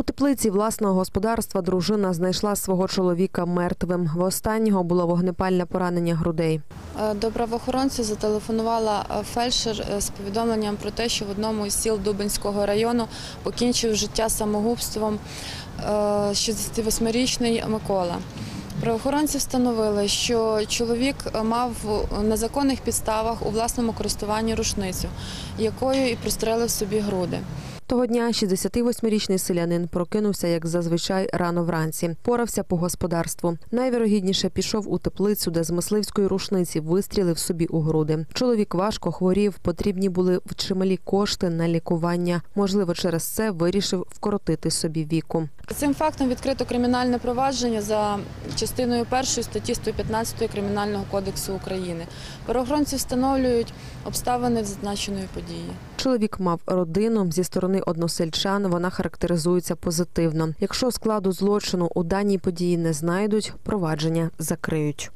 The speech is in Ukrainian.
У теплиці власного господарства дружина знайшла свого чоловіка мертвим. В останнього було вогнепальне поранення грудей. Е, До правоохоронців зателефонувала е, фельдшер е, з повідомленням про те, що в одному із сіл Дубинського району покінчив життя самогубством е, 68-річний Микола. Правоохоронці встановили, що чоловік мав на законних підставах у власному користуванні рушницю, якою і прострелив собі груди. Того дня 68-річний селянин прокинувся, як зазвичай, рано вранці. Порався по господарству. Найвірогідніше пішов у теплицю, де з мисливської рушниці вистрілив собі у груди. Чоловік важко хворів, потрібні були чималі кошти на лікування. Можливо, через це вирішив вкоротити собі віку. Цим фактом відкрито кримінальне провадження за частиною першої статті 115 Кримінального кодексу України. Правоохоронці встановлюють обставини зазначеної події. Чоловік мав родину зі сторони односельчан. Вона характеризується позитивно. Якщо складу злочину у даній події не знайдуть, провадження закриють.